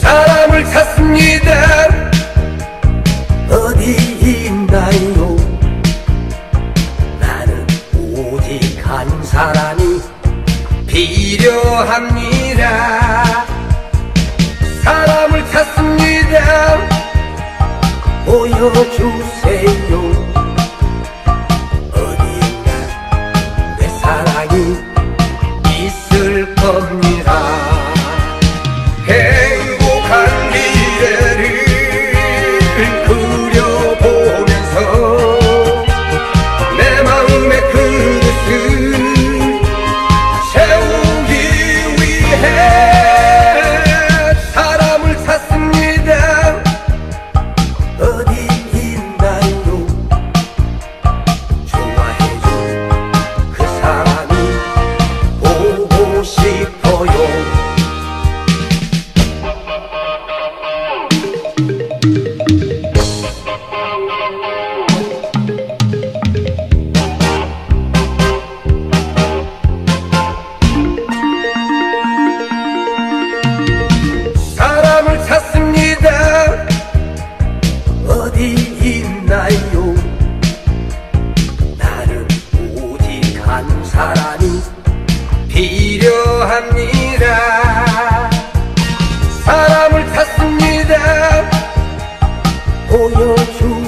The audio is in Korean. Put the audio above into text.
사람을 찾습니다. 어디 있나요? 나는 오직 한 사람이 필요합니다. 사람을 찾습니다. 보여 사람이 필요합니다. 사람을 찾습니다. 보여주